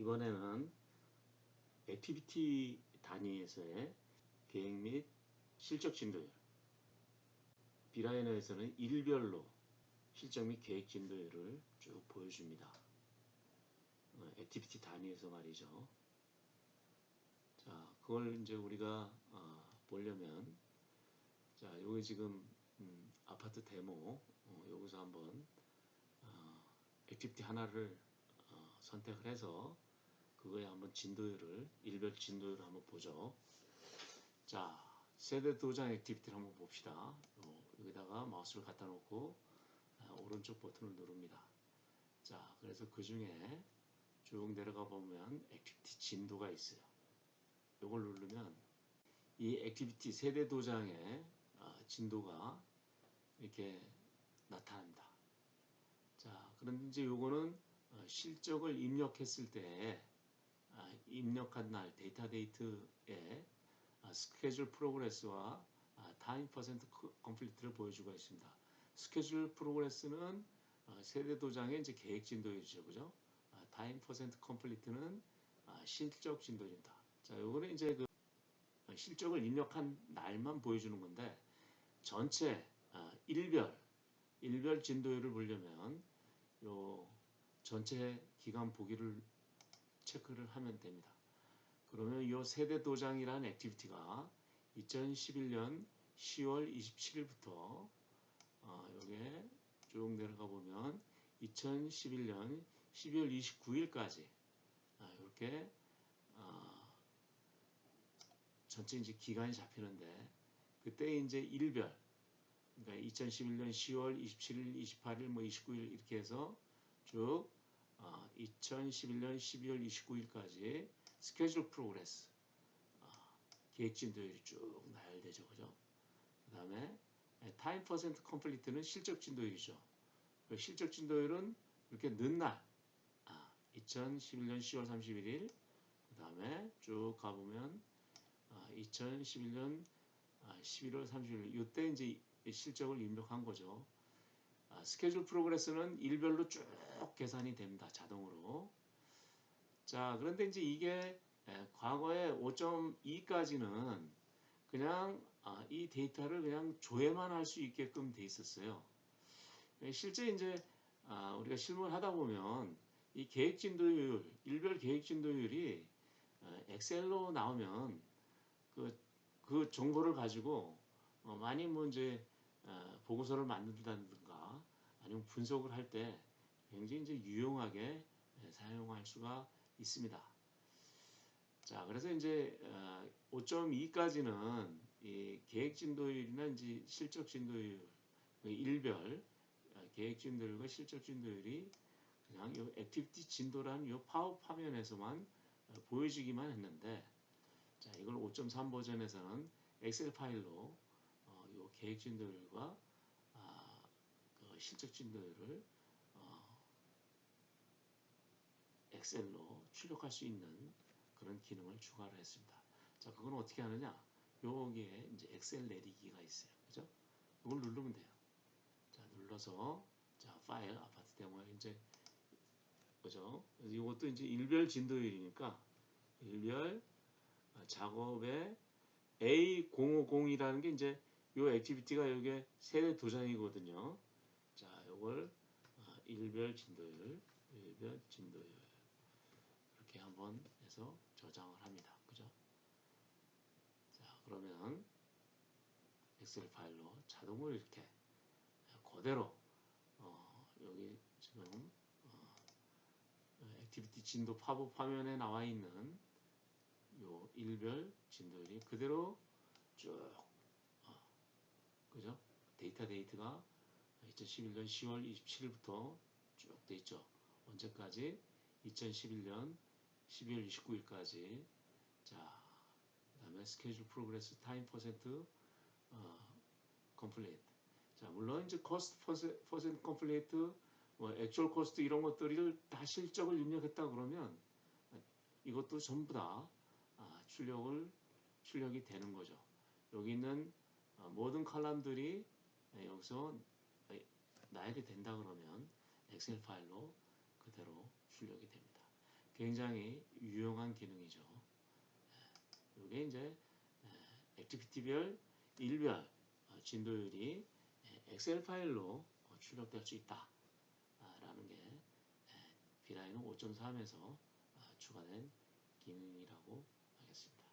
이번에는 액티비티 단위에서의 계획 및 실적 진도율 비라이너에서는 일별로 실적 및 계획 진도율을 쭉 보여줍니다. 어, 액티비티 단위에서 말이죠. 자, 그걸 이제 우리가 어, 보려면 자, 여기 지금 음, 아파트 데모 어, 여기서 한번 어, 액티비티 하나를 어, 선택을 해서 그거에 한번 진도율을 일별 진도율을 한번 보죠. 자, 세대 도장 액티비티를 한번 봅시다. 어, 여기다가 마우스를 갖다 놓고 아, 오른쪽 버튼을 누릅니다. 자, 그래서 그 중에 쭉 내려가 보면 액티비티 진도가 있어요. 이걸 누르면 이 액티비티 세대 도장의 아, 진도가 이렇게 나타납니다. 자, 그런데 이제 요거는 어, 실적을 입력했을 때 아, 입력한 날 데이터 데이트에 아, 스케줄 프로그레스와 아, 타임 퍼센트 컴플리트를 보여주고 있습니다. 스케줄 프로그레스는 어, 세대 도장의 이제 계획 진도이죠, 그죠? 아, 타임 퍼센트 컴플리트는 아, 실적 진도입니다. 자, 요거는 이제 그 어, 실적을 입력한 날만 보여주는 건데 전체 아, 일별 일별 진도율을 보려면 요 전체 기간 보기를 체크를 하면 됩니다. 그러면 이 세대 도장이라는 액티비티가 2011년 10월 27일부터 어, 여기에 쭉 내려가 보면 2011년 12월 29일까지 아, 이렇게 어, 전체 이제 기간이 잡히는데 그때 이제 일별 그러니까 2011년 10월 27일, 28일, 뭐 29일 이렇게 해서 쭉 어, 2011년 12월 29일까지 스케줄 프로그레스 어, 계획 진 도율이 쭉 나열되죠, 그죠? 그 다음에 타임 퍼센트 컴플리트는 실적 진도율이죠. 그 실적 진도율은 이렇게 는 날, 아, 2011년 10월 31일, 그 다음에 쭉 가보면 아, 2011년 아, 11월 30일 이때 이제 실적을 입력한 거죠. 아, 스케줄 프로그레스는 일별로 쭉 계산이 됩니다. 자동으로. 자, 그런데 이제 이게 에, 과거에 5.2까지는 그냥 아, 이 데이터를 그냥 조회만 할 수 있게끔 돼 있었어요. 에, 실제 이제 아, 우리가 실무를 하다 보면 이 계획 진도율, 일별 계획 진도율이 어, 엑셀로 나오면 그, 그 정보를 가지고 어, 많이 뭐 이제 어, 보고서를 만든다든가 아니면 분석을 할 때 굉장히 이제 유용하게 예, 사용할 수가 있습니다. 자, 그래서 이제 5.2까지는 이 계획 진도율이나 이제 실적 진도율, 그 일별 어, 계획 진도율과 실적 진도율이 그냥 이 액티비티 진도라는 이 파업 화면에서만 어, 보여지기만 했는데, 자, 이걸 5.3 버전에서는 엑셀 파일로 어, 이 계획 진도율과 실적 진도율을 어, 엑셀로 출력할 수 있는 그런 기능을 추가를 했습니다. 자, 그건 어떻게 하느냐? 여기에 이제 엑셀 내리기가 있어요. 그죠? 이걸 누르면 돼요. 자, 눌러서 자, 파일 아파트 데모에 이제 그죠? 이것도 이제 일별 진도율이니까 일별 아, 작업의 A050이라는 게 이제 요 액티비티가 여기에 세대 도장이거든요. 자, 요걸 아, 일별 진도율, 일별 진도율 이렇게 한번 해서 저장을 합니다. 그죠? 자, 그러면 엑셀 파일로 자동으로 이렇게 그대로 어, 여기 지금 어, 액티비티 진도 팝업 화면에 나와 있는 요 일별 진도율이 그대로 쭉 어, 그죠? 데이터 데이트가 2011년 10월 27일부터 쭉 돼 있죠. 언제까지? 2011년 12월 29일까지. 자, 그 다음에 스케줄 프로그레스 타임 퍼센트 어, 컴플리트. 자, 물론 이제 코스트 퍼센트 컴플리트 뭐 액츄얼 코스트 이런 것들을 다 실적을 입력했다 그러면 이것도 전부 다 아, 출력을 출력이 되는 거죠. 여기 있는 어, 모든 칼럼들이 예, 여기서 나열이 된다 그러면 엑셀 파일로 그대로 출력이 됩니다. 굉장히 유용한 기능이죠. 이게 이제 액티비티별 일별 어, 진도율이 엑셀 파일로 어, 출력될 수 있다 라는 게 비라이는 5.3에서 추가된 기능이라고 하겠습니다.